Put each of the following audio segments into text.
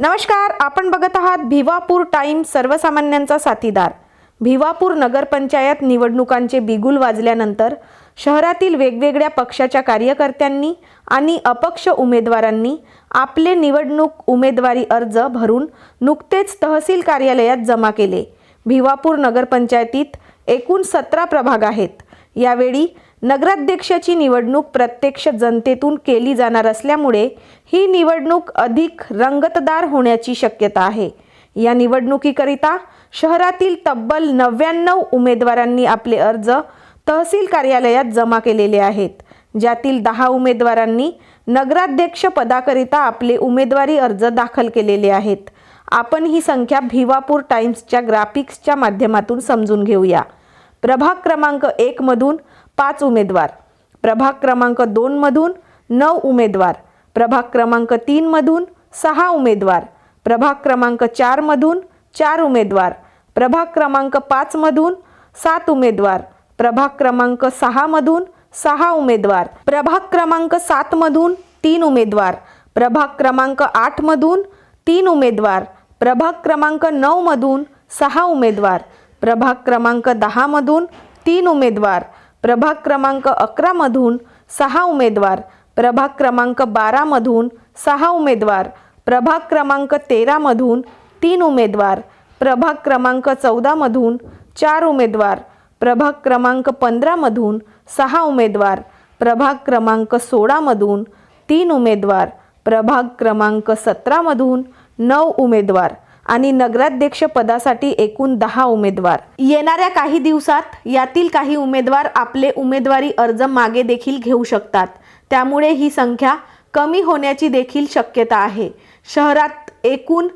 नमस्कार आपण बघत आहात भिवापूर टाइम सर्वसामान्यांचा साथीदार. भिवापूर नगरपंचायत निवडणुकांचे बिगुल वाजल्यानंतर शहरातील वेगवेगळ्या पक्षाच्या कार्यकर्त्यांनी आणि अपक्ष उमेदवारांनी आपले निवडणूक उमेदवारी अर्ज भरून नुकतेच तहसील कार्यालयात जमा केले. भिवापूर नगरपंचायतीत एकूण सतरा प्रभाग आहेत. यावेळी नगराध्यक्षाची निवडणूक प्रत्यक्ष जनतेतून केली जाणार असल्यामुळे ही निवडणूक अधिक रंगतदार होण्याची शक्यता आहे. या निवडणुकीकरिता शहरातील तब्बल नव्याण्णव उमेदवारांनी आपले अर्ज तहसील कार्यालयात जमा केलेले आहेत. ज्यातील दहा उमेदवारांनी नगराध्यक्ष पदाकरिता आपले उमेदवारी अर्ज दाखल केलेले आहेत. आपण ही संख्या भिवापूर टाइम्सच्या ग्राफिक्सच्या माध्यमातून समजून घेऊया. प्रभाग क्रमांक एकमधून पाच उमेदवार. प्रभाग क्रमांक दोनमधून नऊ उमेदवार. प्रभाग क्रमांक तीनमधून सहा उमेदवार. प्रभाग क्रमांक चारमधून चार उमेदवार. प्रभाग क्रमांक पाचमधून सात उमेदवार. प्रभाग क्रमांक सहामधून सहा उमेदवार. प्रभाग क्रमांक सातमधून तीन उमेदवार. प्रभाग क्रमांक आठमधून तीन उमेदवार. प्रभाग क्रमांक नऊमधून सहा उमेदवार. प्रभाग क्रमांक दहामधून तीन उमेदवार. प्रभाग क्रमांक अकरामधून सहा उमेदवार प्रभाग क्रमांक बारामधून सहा उमेदवार प्रभाग क्रमांक तेरामधून तीन उमेदवार प्रभाग क्रमांक चौदामधून चार उमेदवार प्रभाग क्रमांक पंधरामधून सहा उमेदवार प्रभाग क्रमांक सोळामधून तीन उमेदवार प्रभाग क्रमांक सतरामधून नऊ उमेदवार आणि नगराध्यक्ष पदासाठी एकूण दहा उमेदवार. येणाऱ्या काही दिवसात यातील काही उमेदवार आपले उमेदवारी अर्ज मागे देखील घेऊ शकतात. त्यामुळे ही संख्या कमी होण्याची देखील शक्यता आहे. शहरात एकूण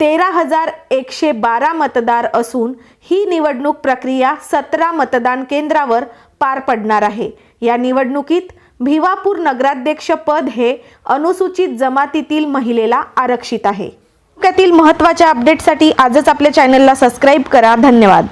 तेरा हजार एकशे बारा मतदार असून ही निवडणूक प्रक्रिया सतरा मतदान केंद्रावर पार पडणार आहे. या निवडणुकीत भिवापूर नगराध्यक्ष पद हे अनुसूचित जमातीतील महिलेला आरक्षित आहे. तालुक्यातील महत्त्वाच्या अपडेटसाठी आजच आपल्या चॅनलला सबस्क्राईब करा. धन्यवाद.